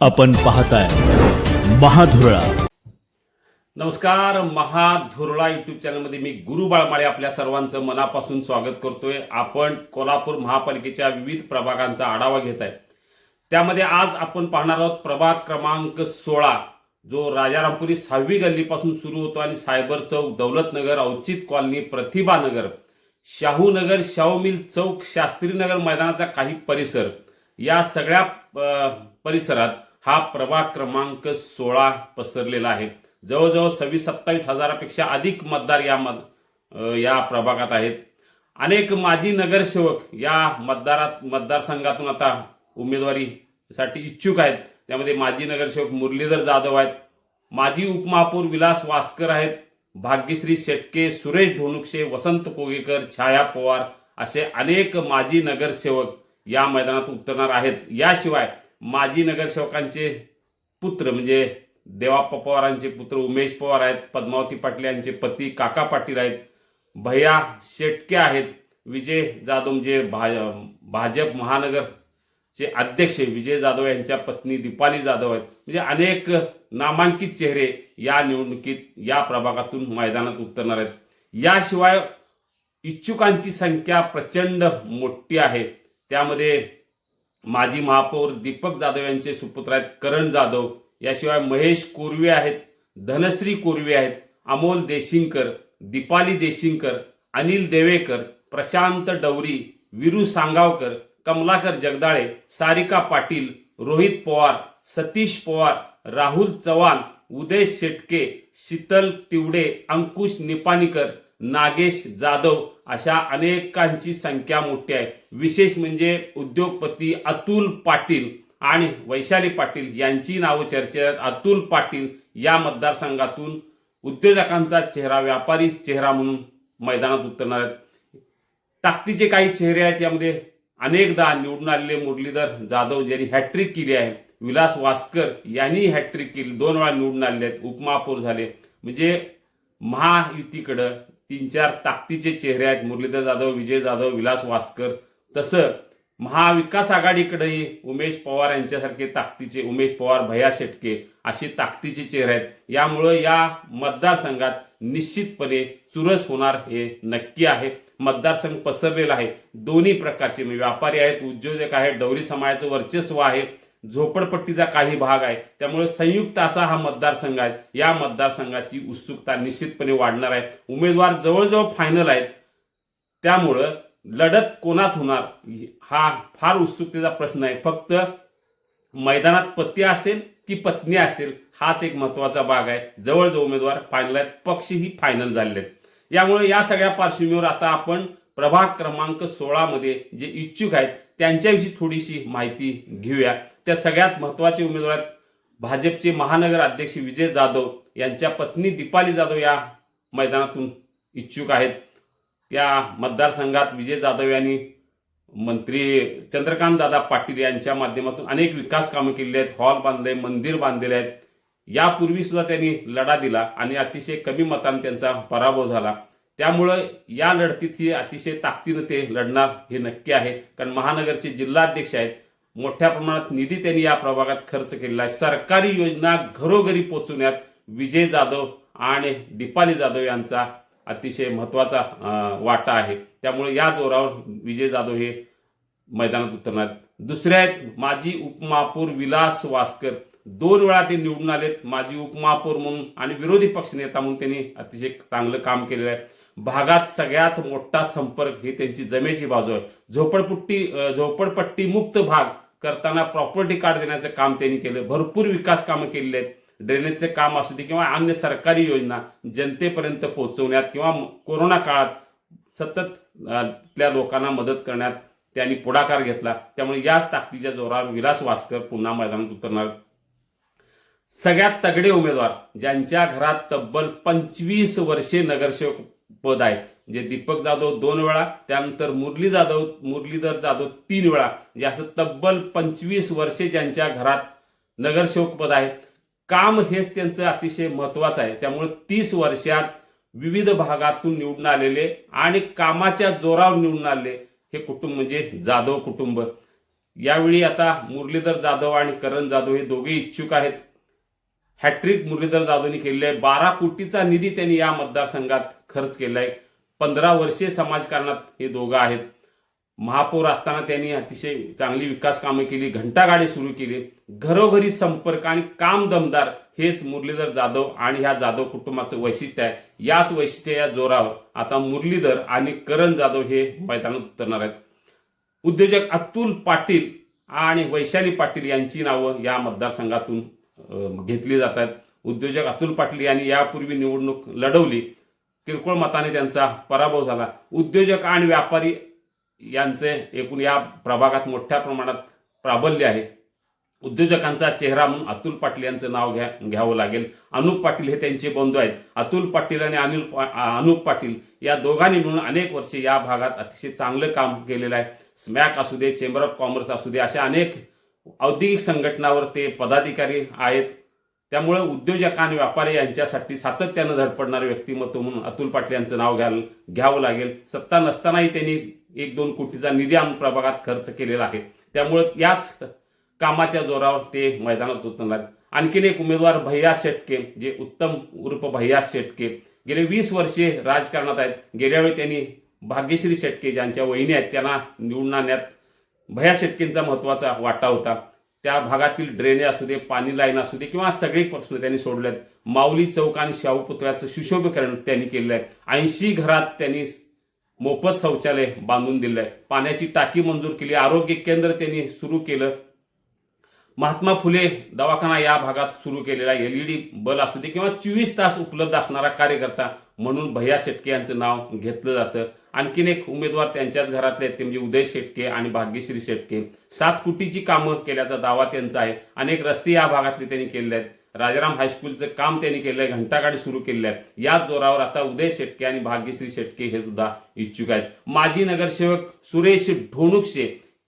आपण पाहताय महाधुरळा. नमस्कार महाधुरळा युट्यूब चॅनलमध्ये मी गुरु बाळमाळे आपल्या सर्वांचं मनापासून स्वागत करतोय. आपण कोल्हापूर महापालिकेच्या विविध प्रभागांचा आढावा घेत आहे. त्यामध्ये आज आपण पाहणार आहोत प्रभाग क्रमांक सोळा जो राजारामपुरी सहावी गल्लीपासून सुरू होतो आणि सायबर चौक दौलतनगर औचित कॉलनी प्रतिभानगर शाहूनगर शाहू मिल चौक शास्त्रीनगर मैदानाचा काही परिसर. या सगळ्या परिसरात हा प्रभाग क्रमांक सोळा पसरलेला आहे. जवळजवळ सव्वीस सत्तावीस हजारापेक्षा अधिक मतदार या मत या प्रभागात आहेत. अनेक माजी नगरसेवक या मतदारात मतदारसंघातून आता उमेदवारीसाठी इच्छुक आहेत. त्यामध्ये माजी नगरसेवक मुरलीधर जाधव आहेत. माजी उपमहापौर विलास वास्कर आहेत. भाग्यश्री शेटके सुरेश ढोणुक्षे वसंत कोगेकर छाया पवार असे अनेक माजी नगरसेवक या मैदानात उतरणार आहेत. याशिवाय माजी नगरसेवकांचे पुत्र म्हणजे देवाप्पा पवारांचे पुत्र उमेश पवार आहेत पद्मावती पाटील यांचे पती काका पाटील आहेत भैया शेटके आहेत विजय जाधव म्हणजे भा भाजप महानगरचे अध्यक्ष विजय जाधव यांच्या पत्नी दीपाली जाधव आहेत. म्हणजे अनेक नामांकित चेहरे या निवडणुकीत या प्रभागातून मैदानात उतरणार आहेत. याशिवाय इच्छुकांची संख्या प्रचंड मोठी आहे. त्यामध्ये माजी महापौर दीपक जाधव यांचे सुपुत्र आहेत करण जाधव. याशिवाय महेश कोरवे आहेत धनश्री कोरवे आहेत अमोल देशिंकर दीपाली देशिंकर अनिल देवेकर प्रशांत डवरी विरू सांगावकर कमलाकर जगदाळे सारिका पाटील रोहित पवार सतीश पवार राहुल चव्हाण उदय शेटके शीतल तिवडे अंकुश निपाणीकर नागेश जाधव अशा अनेकांची संख्या मोठी आहे. विशेष म्हणजे उद्योगपती अतुल पाटील आणि वैशाली पाटील यांची नावं चर्चेत अतुल पाटील या मतदारसंघातून उद्योजकांचा चेहरा व्यापारी चेहरा म्हणून मैदानात उतरणार आहेत. ताकदीचे काही चेहरे आहेत यामध्ये. अनेकदा निवडून आलेले मुरलीधर जाधव यांनी हॅट्रिक केली आहे. विलास वास्कर यांनी हॅट्रिक केली. दोन वेळा निवडून आलेले आहेत. उपमहापौर झाले. म्हणजे महायुतीकडं तीन चार ताकदीचे चेहरे आहेत. मुरलीधर जाधव विजय जाधव विलास वास्कर. तसं महाविकास आघाडीकडेही उमेश पवार यांच्यासारखे ताकदीचे उमेश पवार भैया शेटके असे ताकदीचे चेहरे आहेत. यामुळं या मतदारसंघात निश्चितपणे चुरस होणार हे नक्की आहे. मतदारसंघ पसरलेला आहे. दोन्ही प्रकारचे म्हणजे व्यापारी आहेत उद्योजक आहेत डवरी समाजाचं वर्चस्व आहे. झोपडपट्टीचा काही भाग आहे. त्यामुळे संयुक्त असा हा मतदारसंघ आहे. या मतदारसंघाची उत्सुकता निश्चितपणे वाढणार आहे. उमेदवार जवळजवळ फायनल आहेत. त्यामुळं लढत कोणात होणार हा फार उत्सुकतेचा प्रश्न आहे. फक्त मैदानात पती असेल की पत्नी असेल हाच एक महत्त्वाचा भाग आहे. जवळजवळ उमेदवार फायनल आहेत. पक्षही फायनल झालेले आहेत. यामुळे या सगळ्या पार्श्वभूमीवर आता आपण प्रभाग क्रमांक सोळामध्ये जे इच्छुक आहेत त्यांच्याविषयी थोडीशी माहिती घेऊया. त्यात सगळ्यात महत्त्वाचे उमेदवार आहेत भाजपचे महानगर अध्यक्ष विजय जाधव यांच्या पत्नी दीपाली जाधव या मैदानातून इच्छुक आहेत. त्या मतदारसंघात विजय जाधव यांनी मंत्री चंद्रकांत दादा पाटील यांच्या माध्यमातून अनेक विकास कामं केलेली आहेत. हॉल बांधले मंदिर बांधलेले आहेत. यापूर्वी सुद्धा त्यांनी लढा दिला आणि अतिशय कमी मतांनी त्यांचा पराभव झाला. त्यामुळं या लढतीत ही अतिशय ताकदीनं ते लढणार हे नक्की आहे. कारण महानगरचे जिल्हाध्यक्ष आहेत. मोठ्या प्रमाणात निधी त्यांनी या प्रभागात खर्च केलेला आहे. सरकारी योजना घरोघरी पोचवण्यात विजय जाधव आणि दीपाली जाधव यांचा अतिशय महत्त्वाचा वाटा आहे. त्यामुळे या जोरावर विजय जाधव हे मैदानात उतरणार आहेत. दुसरे आहेत माजी उपमहापौर विलास वास्कर. दोन वेळा ते निवडून आलेत. माजी उपमहापौर म्हणून आणि विरोधी पक्षनेता म्हणून त्यांनी अतिशय चांगलं काम केलेलं आहे. भागात सगळ्यात मोठा संपर्क ही त्यांची जमेची बाजू आहे. झोपडपट्टी झोपडपट्टी मुक्त भाग करताना प्रॉपर्टी कार्ड देण्याचं काम त्यांनी केलं. भरपूर विकास कामं केलेली आहेत. ड्रेनेजचे काम असू दे किंवा अन्य सरकारी योजना जनतेपर्यंत पोहोचवण्यात किंवा कोरोना काळात सतत त्या लोकांना मदत करण्यात त्यांनी पुढाकार घेतला. त्यामुळे याच ताकदीच्या जोरावर विलास वास्कर पुन्हा मैदानात उतरणार. सगळ्यात तगडे उमेदवार ज्यांच्या घरात तब्बल पंचवीस वर्षे नगरसेवक पद आहेत. म्हणजे दीपक जाधव दोन वेळा त्यानंतर मुरली जाधव मुरलीधर जाधव तीन वेळा. म्हणजे असं तब्बल पंचवीस वर्षे ज्यांच्या घरात नगरसेवक पद आहे काम हेच त्यांचं अतिशय महत्वाचं आहे. त्यामुळे तीस वर्षात विविध भागातून निवडून आलेले आणि कामाच्या जोरावर निवडून आलेले हे कुटुंब म्हणजे जाधव कुटुंब. यावेळी आता मुरलीधर जाधव आणि करण जाधव हे दोघे इच्छुक आहेत. हॅट्रिक मुरलीधर जाधवनी केलेली आहे. बारा कोटीचा निधी त्यांनी या मतदारसंघात खर्च केला आहे पंधरा वर्षे समाजकारणात हे दोघं आहेत. महापौर असताना त्यांनी अतिशय चांगली विकास कामं केली घंटागाडी सुरू केली. घरोघरी संपर्क आणि काम दमदार हेच मुरलीधर जाधव आणि ह्या जाधव कुटुंबाचं वैशिष्ट्य आहे. याच वैशिष्ट्य या जोरावर आता मुरलीधर आणि करण जाधव हे मैदानात उतरणार आहेत. उद्योजक अतुल पाटील आणि वैशाली पाटील यांची नावं या मतदारसंघातून घेतली जात आहेत उद्योजक अतुल पाटील यांनी यापूर्वी निवडणूक लढवली. किरकोळ मताने त्यांचा पराभव झाला. उद्योजक आणि व्यापारी यांचे एकूण या प्रभागात मोठ्या प्रमाणात प्राबल्य आहे. उद्योजकांचा चेहरा म्हणून अतुल पाटील यांचं नाव घ्या घ्यावं लागेल. अनुप पाटील हे त्यांचे बंधू आहेत. अतुल पाटील आणि अनिल पा अनुप पाटील या दोघांनी मिळून अनेक वर्षे या भागात अतिशय चांगलं काम केलेलं आहे. स्मॅक असू दे चेंबर ऑफ कॉमर्स असू दे अशा अनेक औद्योगिक संघटनावर ते पदाधिकारी आहेत. त्यामुळे उद्योजक आणि व्यापारी यांच्यासाठी सातत्यानं धडपडणारे व्यक्तिमत्व म्हणून अतुल पाटील यांचं नाव घ्याल घ्यावं लागेल. सत्ता नसतानाही त्यांनी एक दोन कोटीचा निधी आम प्रभागात खर्च केलेला आहे. त्यामुळे याच कामाच्या जोरावर ते मैदानात उतरणार आणखीन एक उमेदवार भैया शेटके जे उत्तम उर्फ भैया शेटके गेले वीस वर्षे राजकारणात आहेत. गेल्यावेळी त्यांनी भाग्यश्री शेटके ज्यांच्या वहिनी आहेत त्यांना निवडून आणण्यात भैया शेटकींचा महत्त्वाचा वाटा होता. त्या भागातील ड्रेने असू दे पाणी लाईन असू दे किंवा सगळे प्रश्न त्यांनी सोडले आहेत माऊली चौक आणि शाहू पुतळ्याचं सुशोभीकरण त्यांनी केलेलं आहे ऐंशी घरात त्यांनी मोफत शौचालय बांधून दिलं आहे पाण्याची टाकी मंजूर केली. आरोग्य केंद्र त्यांनी सुरू केलं. महात्मा फुले दवाखाना या भागात सुरू केलेला एल ई डी बल असू दे किंवा चोवीस तास उपलब्ध असणारा कार्यकर्ता म्हणून भैया शेटके यांचं नाव घेतलं जातं. आणखीन एक उमेदवार त्यांच्याच घरातले आहेत ते म्हणजे उदय शेटके आणि भाग्यश्री शेटके सात कोटीची कामं केल्याचा दावा त्यांचा आहे. अनेक रस्ते या भागातले त्यांनी केलेले आहेत. राजाराम हायस्कूलचं काम त्यांनी केलं आहे. घंटागाडी सुरू केलेलं आहे. याच जोरावर आता उदय शेटके आणि भाग्यश्री शेटके हे सुद्धा इच्छुक आहेत. माजी नगरसेवक सुरेश ढोणुकशे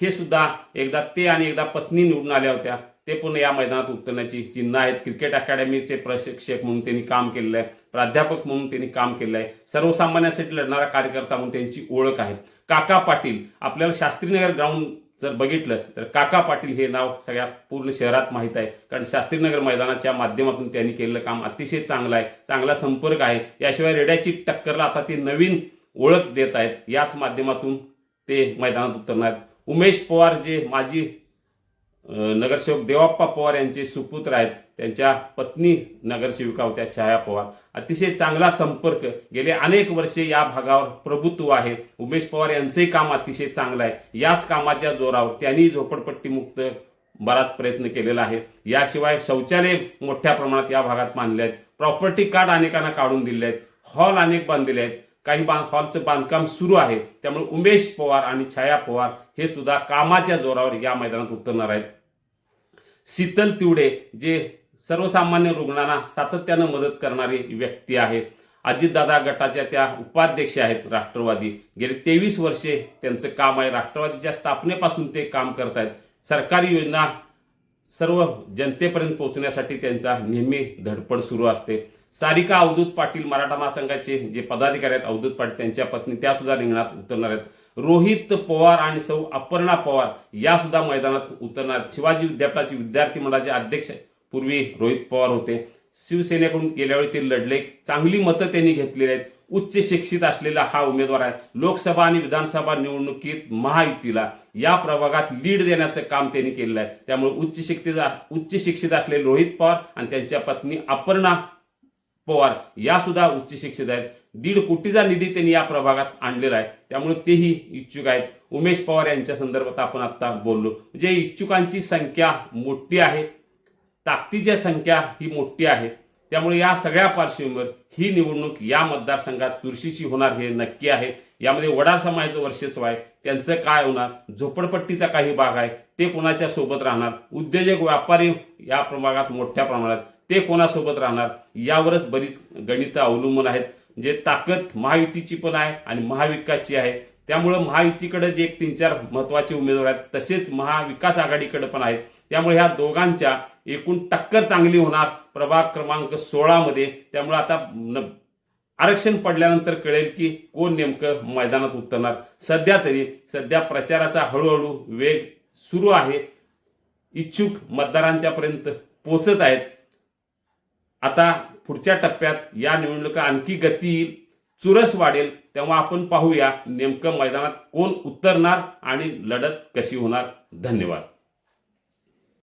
हे सुद्धा एकदा ते आणि एकदा पत्नी निवडून आल्या होत्या. ते पुन्हा या मैदानात उतरण्याची चिन्ह आहेत. क्रिकेट अकॅडमीचे प्रशिक्षक म्हणून त्यांनी काम केलेलं आहे. प्राध्यापक म्हणून त्यांनी काम केलं आहे. सर्वसामान्यांसाठी लढणारा कार्यकर्ता म्हणून त्यांची ओळख आहे. काका पाटील आपल्याला शास्त्रीनगर ग्राउंड जर बघितलं तर काका पाटील हे नाव सगळ्या पूर्ण शहरात माहीत आहे. कारण शास्त्रीनगर मैदानाच्या माध्यमातून त्यांनी केलेलं काम अतिशय चांगलं आहे. चांगला संपर्क आहे. याशिवाय रेड्याची टक्करला आता ते नवीन ओळख देत आहेत. याच माध्यमातून ते मैदानात उतरणार आहेत. उमेश पवार जे माजी नगरसेवक देवाप्पा पवार यांचे सुपुत्र आहेत. त्यांच्या पत्नी नगरसेविका होत्या छाया पवार. अतिशय चांगला संपर्क. गेले अनेक वर्षे या भागावर प्रभुत्व आहे. उमेश पवार यांचंही काम अतिशय चांगलं आहे. याच कामाच्या जोरावर त्यांनी झोपडपट्टीमुक्त बराच प्रयत्न केलेला आहे. याशिवाय शौचालय मोठ्या प्रमाणात या भागात बांधले आहेत. प्रॉपर्टी कार्ड अनेकांना काढून दिले आहेत. हॉल अनेक बांधलेले आहेत. काही बांध हॉलचं बांधकाम सुरू आहे. त्यामुळे उमेश पवार आणि छाया पवार हे सुद्धा कामाच्या जोरावर या मैदानात उतरणार आहेत. शीतल तिवडे जे सर्वसामान्य रुग्णांना सातत्यानं मदत करणारी व्यक्ती आहे अजितदादा गटाच्या त्या उपाध्यक्ष आहेत राष्ट्रवादी. गेले तेवीस वर्षे त्यांचं काम आहे. राष्ट्रवादीच्या स्थापनेपासून ते काम करत आहेत. सरकारी योजना सर्व जनतेपर्यंत पोहोचण्यासाठी त्यांचा नेहमी धडपड सुरू असते. सारिका अवधूत पाटील मराठा महासंघाचे जे पदाधिकारी आहेत अवधूत पाटील त्यांच्या पत्नी त्या सुद्धा रिंगणात उतरणार आहेत. रोहित पवार आणि सौ अपर्णा पवार या सुद्धा मैदानात उतरणार. आहेत. शिवाजी विद्यापीठाचे विद्यार्थी मंडळाचे अध्यक्ष पूर्वी रोहित पवार होते. शिवसेनेकडून गेल्यावेळी ते लढले. चांगली मतं त्यांनी घेतलेली आहेत. उच्च शिक्षित असलेला हा उमेदवार आहे. लोकसभा आणि विधानसभा निवडणुकीत महायुतीला या प्रभागात लीड देण्याचं काम त्यांनी केलेलं आहे. त्यामुळे उच्च शिक्षित उच्च शिक्षित असलेले रोहित पवार आणि त्यांच्या पत्नी अपर्णा पवार या सुद्धा उच्च शिक्षित आहेत. दीड कोटीचा निधी त्यांनी या प्रभागात आणलेला आहे. त्यामुळे तेही इच्छुक आहेत. उमेश पवार यांच्या संदर्भात आपण आत्ता बोललो. म्हणजे इच्छुकांची संख्या मोठी आहे ताकदीची संख्या ही मोठी आहे. त्यामुळे या सगळ्या पार्श्वभूमीवर ही निवडणूक या मतदारसंघात चुरशीशी होणार हे नक्की आहे. यामध्ये वडार समाजाचं वर्चस्व आहे. त्यांचं काय होणार? झोपडपट्टीचा काही भाग आहे. ते कोणाच्या सोबत राहणार? उद्योजक व्यापारी या प्रभागात मोठ्या प्रमाणात ते कोणासोबत राहणार? यावरच बरीच गणितं अवलंबून आहेत. जे ताकद महायुतीची पण आहे आणि महाविकासची आहे. त्यामुळं महायुतीकडे जे एक तीन चार महत्त्वाचे उमेदवार आहेत तसेच महाविकास आघाडीकडे पण आहेत. त्यामुळे ह्या दोघांच्या एकूण टक्कर चांगली होणार प्रभाग क्रमांक सोळामध्ये त्यामुळे आता न- आरक्षण पडल्यानंतर कळेल की कोण नेमकं मैदानात उतरणार. सध्या तरी सध्या प्रचाराचा हळूहळू वेग सुरू आहे. इच्छुक मतदारांच्यापर्यंत पोचत आहेत. आता पुढच्या टप्प्यात या निवडणुका आणखी गती येईल चुरस वाढेल तेव्हा आपण पाहूया नेमकं मैदानात कोण उतरणार आणि लढत कशी होणार. धन्यवाद.